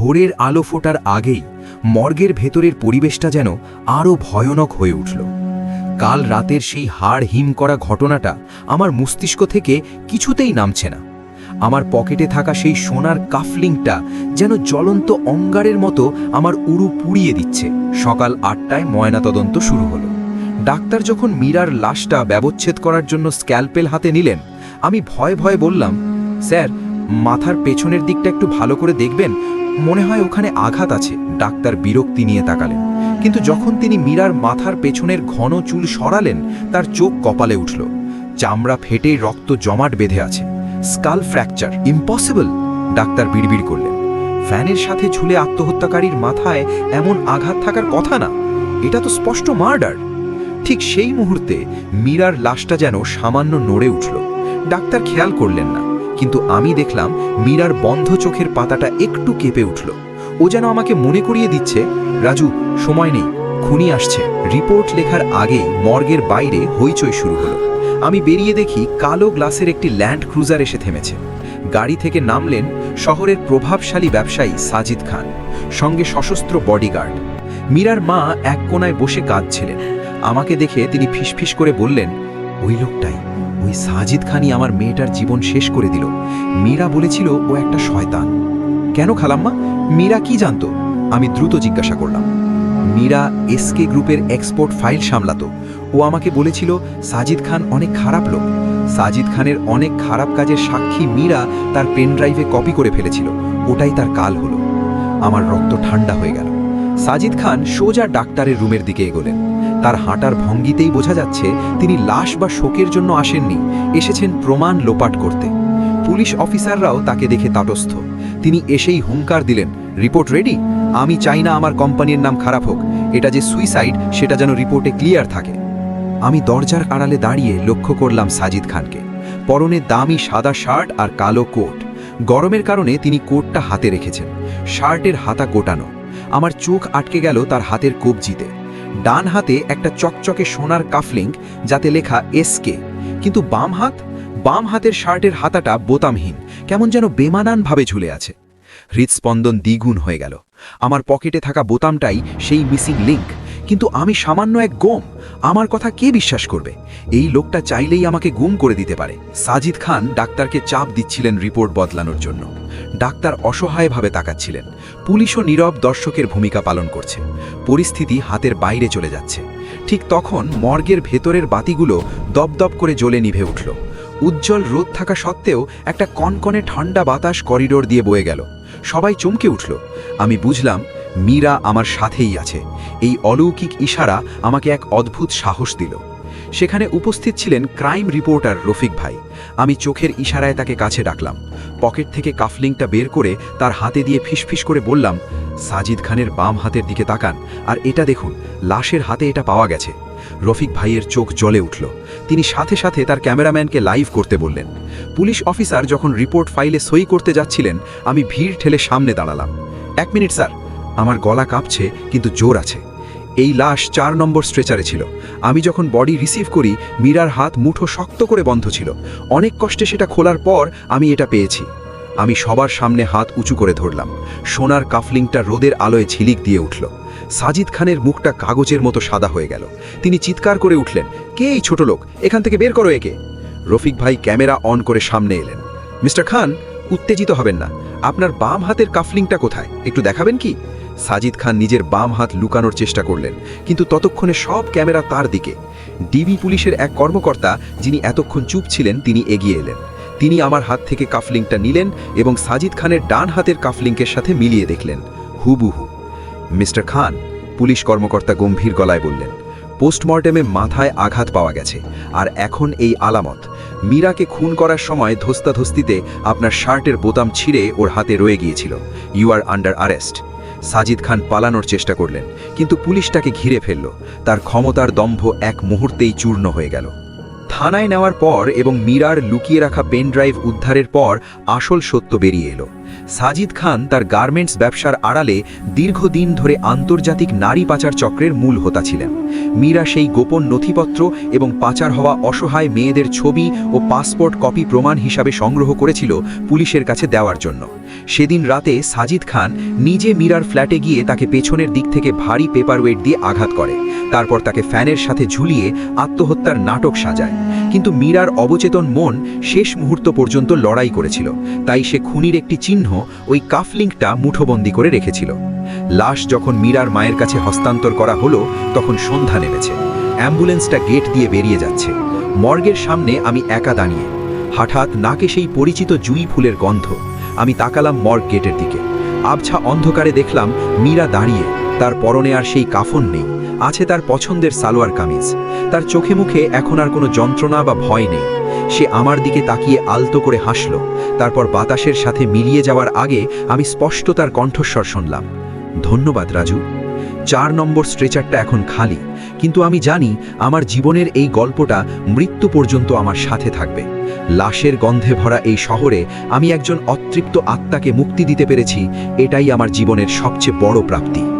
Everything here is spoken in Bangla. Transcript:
ভোরের আলো ফোটার আগেই মর্গের ভেতরের পরিবেশটা যেন আরও ভয়ানক হয়ে উঠল। কাল রাতের সেই হাড় হিম করা ঘটনাটা আমার মস্তিষ্ক থেকে কিছুতেই নামছে না। আমার পকেটে থাকা সেই সোনার কাফলিংটা যেন জ্বলন্ত অঙ্গারের মতো আমার উড়ু পুড়িয়ে দিচ্ছে। সকাল আটটায় ময়নাতদন্ত শুরু হলো। ডাক্তার যখন মীরার লাশটা ব্যবচ্ছেদ করার জন্য স্ক্যালপেল হাতে নিলেন, আমি ভয়ে ভয়ে বললাম, স্যার, মাথার পেছনের দিকটা একটু ভালো করে দেখবেন মনে হয় ওখানে আঘাত আছে, ডাক্তার বিরক্তি নিয়ে তাকালেন। কিন্তু যখন তিনি মীরার মাথার পেছনের ঘন চুল সরালেন, তার চোখ কপালে উঠল। চামড়া ফেটে রক্ত জমাট বেঁধে আছে। Skull fracture, impossible! ডাক্তার বিড়বিড় করলেন। ফ্যানের সাথে ঝুলে আত্মহত্যাকারীর মাথায় এমন আঘাত থাকার কথা না। এটা তো স্পষ্ট মার্ডার! ঠিক সেই মুহূর্তে মীরার লাশটা যেন সামান্য নড়ে উঠল। ডাক্তার খেয়াল করলেন না। কিন্তু আমি দেখলাম মীরার বন্ধ চোখের পাতাটা একটু কেঁপে উঠল। ও যেন আমাকে মনে করিয়ে দিচ্ছে, রাজু, সময় নেই, খুনি আসছে। রিপোর্ট লেখার আগেই মর্গের বাইরে হইচই শুরু হলো। আমি বেরিয়ে দেখি কালো গ্লাসের একটি ল্যান্ড ক্রুজার এসে থেমেছে। গাড়ি থেকে নামলেন শহরের প্রভাবশালী ব্যবসায়ী সাজিদ খান, সঙ্গে সশস্ত্র বডিগার্ড। মীরার মা এক কোনায় বসে কাঁদছিলেন। আমাকে দেখে তিনি ফিসফিস করে বললেন, ওই লোকটাই। ওই সাজিদ খানই আমার মেয়েটার জীবন শেষ করে দিল। মীরা বলেছিল, ও একটা শয়তান। কেন খালাম্মা? মীরা কি জানতো? আমি দ্রুত জিজ্ঞাসা করলাম। মীরা এসকে গ্রুপের এক্সপোর্ট ফাইল সামলাতো। ও আমাকে বলেছিল, সাজিদ খান অনেক খারাপ লোক। সাজিদ খানের অনেক খারাপ কাজের সাক্ষী মীরা তার পেন ড্রাইভে কপি করে ফেলেছিল। ওটাই তার কাল হলো। আমার রক্ত ঠান্ডা হয়ে গেল। সাজিদ খান সোজা ডাক্তারের রুমের দিকে এগোলেন। তার হাঁটার ভঙ্গিতেই বোঝা যাচ্ছে তিনি লাশ বা শোকের জন্য আসেননি, এসেছেন প্রমাণ লোপাট করতে। পুলিশ অফিসাররাও তাকে দেখে তাটস্থ। তিনি এসেই হুঙ্কার দিলেন, রিপোর্ট রেডি? আমি চাই না আমার কোম্পানির নাম খারাপ হোক। এটা যে সুইসাইড, সেটা যেন রিপোর্টে ক্লিয়ার থাকে। আমি দরজার আড়ালে দাঁড়িয়ে লক্ষ্য করলাম সাজিদ খানকে। পরনে দামি সাদা শার্ট আর কালো কোট। গরমের কারণে তিনি কোটটা হাতে রেখেছেন। শার্টের হাতা গোটানো। আমার চোখ আটকে গেল তার হাতের কবজিতে। ডান হাতে একটা চকচকে সোনার কাফলিং, যাতে লেখা এসকে কিন্তু বাম হাত? বাম হাতের শার্টের হাতাটা বোতামহীন, কেমন যেন বেমানানভাবে ঝুলে আছে। হৃদস্পন্দন দ্বিগুণ হয়ে গেল। আমার পকেটে থাকা বোতামটাই সেই মিসিং লিংক। কিন্তু আমি সামান্য এক গোম। আমার কথা কে বিশ্বাস করবে? এই লোকটা চাইলেই আমাকে গুম করে দিতে পারে। সাজিদ খান ডাক্তারকে চাপ দিচ্ছিলেন রিপোর্ট বদলানোর জন্য। ডাক্তার অসহায়ভাবে তাকাচ্ছিলেন। পুলিশও নীরব দর্শকের ভূমিকা পালন করছে। পরিস্থিতি হাতের বাইরে চলে যাচ্ছে। ঠিক তখন মর্গের ভেতরের বাতিগুলো দপদপ করে জ্বলে নিভে উঠল। উজ্জ্বল রোদ থাকা সত্ত্বেও একটা কনকনে ঠান্ডা বাতাস করিডোর দিয়ে বয়ে গেল। সবাই চমকে উঠল। আমি বুঝলাম মীরা আমার সাথেই আছে। এই অলৌকিক ইশারা আমাকে এক অদ্ভুত সাহস দিল। সেখানে উপস্থিত ছিলেন ক্রাইম রিপোর্টার রফিক ভাই। আমি চোখের ইশারায় তাকে কাছে ডাকলাম। পকেট থেকে কাফলিংটা বের করে তার হাতে দিয়ে ফিসফিস করে বললাম, সাজিদ খানের বাম হাতের দিকে তাকান, আর এটা দেখুন, লাশের হাতে এটা পাওয়া গেছে। রফিক ভাইয়ের চোখ জ্বলে উঠল। তিনি সাথে সাথে তার ক্যামেরাম্যানকে লাইভ করতে বললেন। পুলিশ অফিসার যখন রিপোর্ট ফাইলে সই করতে যাচ্ছিলেন, আমি ভিড় ঠেলে সামনে দাঁড়ালাম। এক মিনিট, স্যার আমার গলা কাঁপছে, কিন্তু জোর আছে। এই লাশ চার নম্বর স্ট্রেচারে ছিল। আমি যখন বডি রিসিভ করি, মীরার হাত মুঠো শক্ত করে বন্ধ ছিল। অনেক কষ্টে সেটা খোলার পর আমি এটা পেয়েছি। আমি সবার সামনে হাত উঁচু করে ধরলাম। সোনার কাফলিংটা রোদের আলোয় ঝিলিক দিয়ে উঠল। সাজিদ খানের মুখটা কাগজের মতো সাদা হয়ে গেল। তিনি চিৎকার করে উঠলেন, কে এই ছোট লোক? এখান থেকে বের করো একে। রফিক ভাই ক্যামেরা অন করে সামনে এলেন। মিস্টার খান, উত্তেজিত হবেন না। আপনার বাম হাতের কাফলিংটা কোথায়? একটু দেখাবেন কি? সাজিদ খান নিজের বাম হাত লুকানোর চেষ্টা করলেন, কিন্তু ততক্ষণে সব ক্যামেরা তার দিকে। ডিবি পুলিশের এক কর্মকর্তা যিনি এতক্ষণ চুপ ছিলেন, তিনি এগিয়ে এলেন। তিনি আমার হাত থেকে কাফলিংটা নিলেন এবং সাজিদ খানের ডান হাতের কাফলিংকের সাথে মিলিয়ে দেখলেন। হুবুহু। মিস্টার খান, পুলিশ কর্মকর্তা গম্ভীর গলায় বললেন, পোস্টমর্টেমে মাথায় আঘাত পাওয়া গেছে, আর এখন এই আলামত। মীরাকে খুন করার সময় ধস্তাধস্তিতে আপনার শার্টের বোতাম ছিঁড়ে ওর হাতে রয়ে গিয়েছিল। You are under arrest. Sajid Khan পালানোর চেষ্টা করলেন, কিন্তু পুলিশ তাকে ঘিরে ফেলল। তার ক্ষমতার দম্ভ এক মুহূর্তেই চূর্ণ হয়ে গেল। থানায় নেওয়ার পর এবং মীরার লুকিয়ে রাখা পেন ড্রাইভ উদ্ধারের পর আসল সত্য বেরিয়ে এলো। সাজিদ খান তার গার্মেন্টস ব্যবসার আড়ালে দীর্ঘদিন ধরে আন্তর্জাতিক নারী পাচার চক্রের মূল হোতা ছিলেন। মীরা সেই গোপন নথিপত্র এবং পাচার হওয়া অসহায় মেয়েদের ছবি ও পাসপোর্ট কপি প্রমাণ হিসাবে সংগ্রহ করেছিল পুলিশের কাছে দেওয়ার জন্য। সেদিন রাতে সাজিদ খান নিজে মীরার ফ্ল্যাটে গিয়ে তাকে পেছনের দিক থেকে ভারী পেপারওয়েট দিয়ে আঘাত করে। তারপর তাকে ফ্যানের সাথে ঝুলিয়ে আত্মহত্যার নাটক সাজায়। কিন্তু মীরার অবচেতন মন শেষ মুহূর্ত পর্যন্ত লড়াই করেছিল। তাই সে খুনির একটি চিহ্ন ওই কাফলিংকটা মুঠোবন্দি করে রেখেছিল। লাশ যখন মীরার মায়ের কাছে হস্তান্তর করা হলো, তখন সন্ধ্যা নেমেছে। অ্যাম্বুলেন্সটা গেট দিয়ে বেরিয়ে যাচ্ছে। মর্গের সামনে আমি একা দাঁড়িয়ে। হঠাৎ নাকে সেই পরিচিত জুই ফুলের গন্ধ। আমি তাকালাম মর্গ গেটের দিকে। আবছা অন্ধকারে দেখলাম মীরা দাঁড়িয়ে, তার পরনে আর সেই কাফন নেই, আছে তার পছন্দের সালোয়ার কামিজ। তার চোখে মুখে এখন আর কোনো যন্ত্রণা বা ভয় নেই। সে আমার দিকে তাকিয়ে আলতো করে হাসল, তারপর বাতাসের সাথে মিলিয়ে যাওয়ার আগে আমি স্পষ্ট তার কণ্ঠস্বর শুনলাম। ধন্যবাদ, রাজু। চার নম্বর স্ট্রেচারটা এখন খালি। কিন্তু আমি জানি আমার জীবনের এই গল্পটা মৃত্যু পর্যন্ত আমার সাথে থাকবে। লাশের গন্ধে ভরা এই শহরে আমি একজন অতৃপ্ত আত্মাকে মুক্তি দিতে পেরেছি, এটাই আমার জীবনের সবচেয়ে বড় প্রাপ্তি।